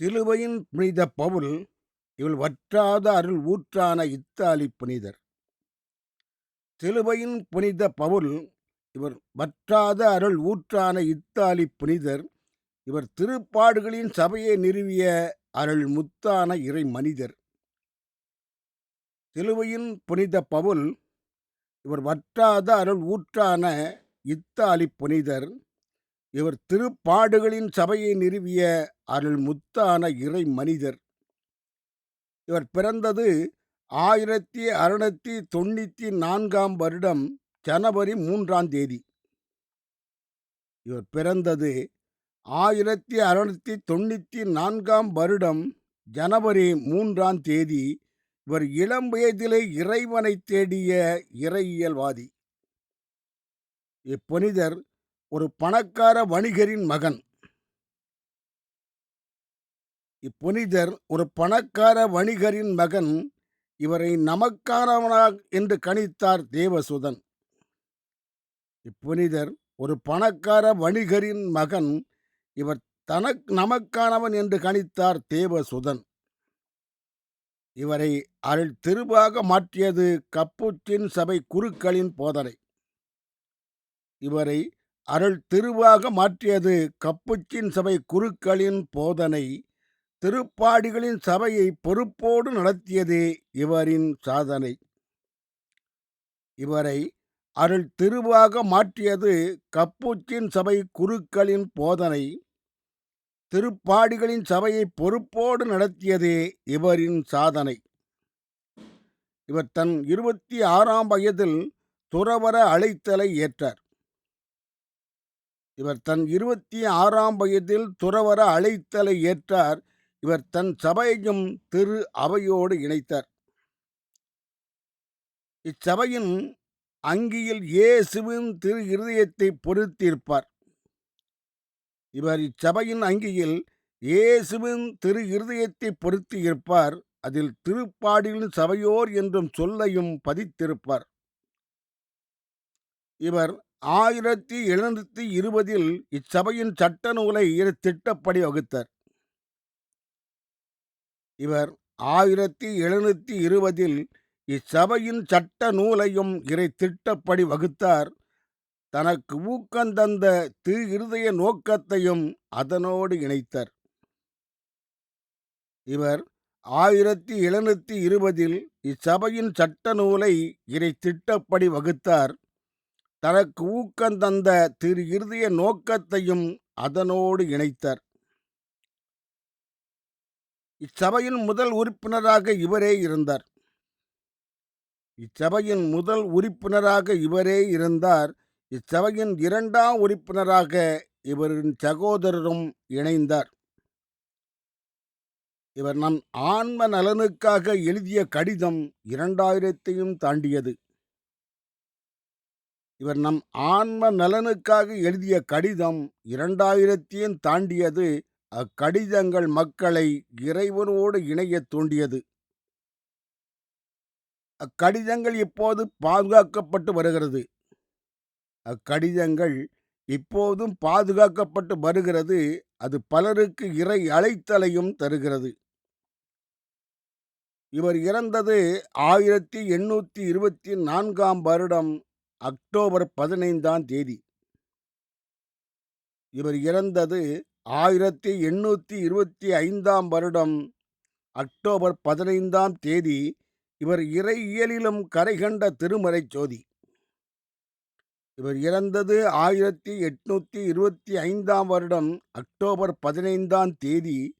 சிலுவையின் புனித பவுல் இவள் வற்றாத அருள் ஊற்றான இத்தாலி புனிதர். சிலுவையின் புனித பவுல் இவர் வற்றாத அருள் ஊற்றான இத்தாலி புனிதர். இவர் திருப்பாடுகளின் சபையை நிறுவிய அருள் முத்தான இறை மனிதர். சிலுவையின் புனித பவுல் இவர் வற்றாத அருள் ஊற்றான இத்தாலி புனிதர். இவர் திருப்பாடுகளின் சபையை நிறுவிய அருள் முத்தான இறை மனிதர் இவர் பிறந்தது ஆயிரத்தி அறுநூத்தி தொண்ணூற்றி நான்காம் வருடம் ஜனவரி மூன்றாம் தேதி. இவர் பிறந்தது ஆயிரத்தி அறுநூத்தி தொண்ணூற்றி நான்காம் வருடம் ஜனவரி மூன்றாம் தேதி. இவர் இளம் வயதிலே இறைவனை தேடிய இறையியல்வாதி. இப்புனிதர் ஒரு பணக்கார வணிகரின் மகன். இப்புனிதர் ஒரு பணக்கார வணிகரின் மகன் இவரை நமக்கானவனாக என்று கணித்தார் தேவசுதன். இப்புனிதர் ஒரு பணக்கார வணிகரின் மகன் இவர் தனக் நமக்கானவன் என்று கணித்தார் தேவசுதன். இவரை அருள் திருவாக மாற்றியது கப்புச்சின் சபை குருக்களின் போதனை. இவரை அருள் திருவாக மாற்றியது. கப்புச்சின் சபை குருக்களின் போதனை திருப்பாடிகளின் சபையை பொறுப்போடு நடத்தியதே இவரின் சாதனை. இவரை அருள் திருவாக மாற்றியது கப்புச்சின் சபை குருக்களின் போதனை திருப்பாடிகளின் சபையை பொறுப்போடு நடத்தியதே இவரின் சாதனை. இவர் தன் இருபத்தி ஆறாம் வயதில் துறவர அழைத்தலை ஏற்றார். இவர் தன் இருபத்தி ஆறாம் வயதில் துறவர அழைத்தலை ஏற்றார். இவர் தன் சபையையும் திரு அவையோடு இணைத்தார். இச்சபையின் அங்கியில் இயேசுவின் திரு இருதயத்தை பொருத்தியிருப்பார். இவர் இச்சபையின் அங்கியில் இயேசுவின் திரு இருதயத்தை பொருத்தி இருப்பார் அதில் திருப்பாடியின் சபையோர் என்றும் சொல்லையும் பதித்திருப்பார். இவர் ஆயிரத்தி எழுநூத்தி இருபதில் இச்சபையின் சட்ட நூலை திட்டப்படி வகுத்தார். இவர் ஆயிரத்தி எழுநூத்தி இருபதில் இச்சபையின் சட்ட நூலையும் இறை திட்டப்படி வகுத்தார். தனக்கு ஊக்கந்தந்த திரு இருதய நோக்கத்தையும் அதனோடு இணைத்தார். இவர் ஆயிரத்தி எழுநூத்தி இருபதில் இச்சபையின் சட்ட நூலை இறை திட்டப்படி வகுத்தார். தனக்கு ஊக்கந்தந்த திரு இருதய நோக்கத்தையும் அதனோடு இணைத்தார். இச்சபையின் முதல் உறுப்பினராக இவரே இருந்தார். இச்சபையின் முதல் உறுப்பினராக இவரே இருந்தார். இச்சபையின் இரண்டாம் உறுப்பினராக இவரின் சகோதரரும் இணைந்தார். இவர் நம் ஆன்ம நலனுக்காக எழுதிய கடிதம் இரண்டாயிரத்தையும் தாண்டியது. இவர் நம் ஆன்ம நலனுக்காக எழுதிய கடிதம் இரண்டாயிரத்தையும் தாண்டியது அக்கடிதங்கள் மக்களை இறைவனோடு இணையத் தூண்டியது. அக்கடிதங்கள் இப்போது பாதுகாக்கப்பட்டு வருகிறது. அக்கடிதங்கள் இப்போதும் பாதுகாக்கப்பட்டு வருகிறது. அது பலருக்கு இறை அழைத்தலையும் தருகிறது. இவர் இறந்தது ஆயிரத்தி எண்ணூற்றி இருபத்தி நான்காம் வருடம் அக்டோபர் பதினைந்தாம் தேதி. இவர் இறந்தது ஆயிரத்தி எண்ணூற்றி இருபத்தி ஐந்தாம் வருடம். அக்டோபர் பதினைந்தாம் தேதி இவர் இறையியலிலும் கரைகண்ட திருமறை ஜோதி. இவர் இறந்தது ஆயிரத்தி எட்நூற்றி இருபத்தி ஐந்தாம் வருடம் அக்டோபர் பதினைந்தாம் தேதி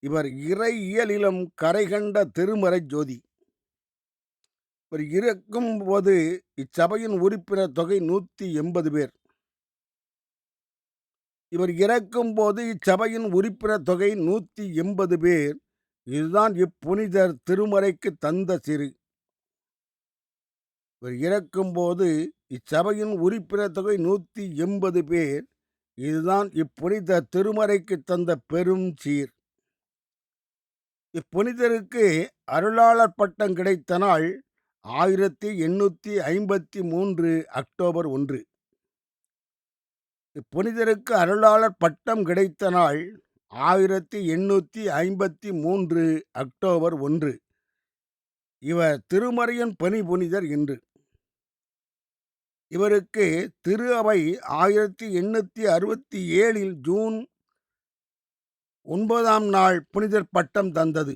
இவர் இறையியலிலும் கரைகண்ட திருமறை ஜோதி. இவர் இறக்கும் போது இச்சபையின் உறுப்பினர் தொகை நூற்றி எண்பது பேர். இவர் இறக்கும் போது இச்சபையின் உறுப்பினர் தொகை நூற்றி எண்பது பேர். இதுதான் இப்புனிதர் திருமறைக்கு தந்த சிறு. இவர் இறக்கும்போது இச்சபையின் உறுப்பினர் தொகை நூற்றி எண்பது பேர். இதுதான் இப்புனித திருமறைக்கு தந்த பெரும் சீர். இப்புனிதருக்கு அருளாளர் பட்டம் கிடைத்த நாள் ஆயிரத்தி எண்ணூற்றி ஐம்பத்தி மூன்று அக்டோபர் ஒன்று. இப்புனிதருக்கு அருளாளர் பட்டம் கிடைத்த நாள் ஆயிரத்தி எண்ணூற்றி ஐம்பத்தி மூன்று அக்டோபர் ஒன்று. இவர் திருமறையன் பணி புனிதர் என்று இவருக்கு திரு அவை ஆயிரத்தி எண்ணூற்றி அறுபத்தி ஏழில் ஜூன் ஒன்பதாம் நாள் புனிதர் பட்டம் தந்தது.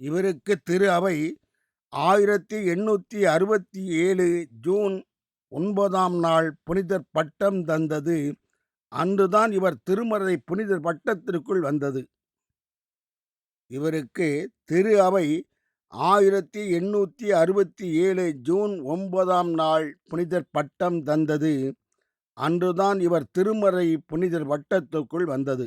இவருக்கு திரு அவை ஆயிரத்தி எண்ணூற்றி அறுபத்தி ஏழு ஜூன் ஒன்பதாம் நாள் புனிதர் பட்டம் தந்தது. அன்றுதான் இவர் திருமறை புனிதர் பட்டத்திற்குள் வந்தது. இவருக்கு திரு அவை ஆயிரத்தி எண்ணூற்றி அறுபத்தி ஏழு ஜூன் ஒன்பதாம் நாள் புனிதர் பட்டம் தந்தது. அன்றுதான் இவர் திருமறை புனிதர் வட்டத்துக்குள் வந்தது.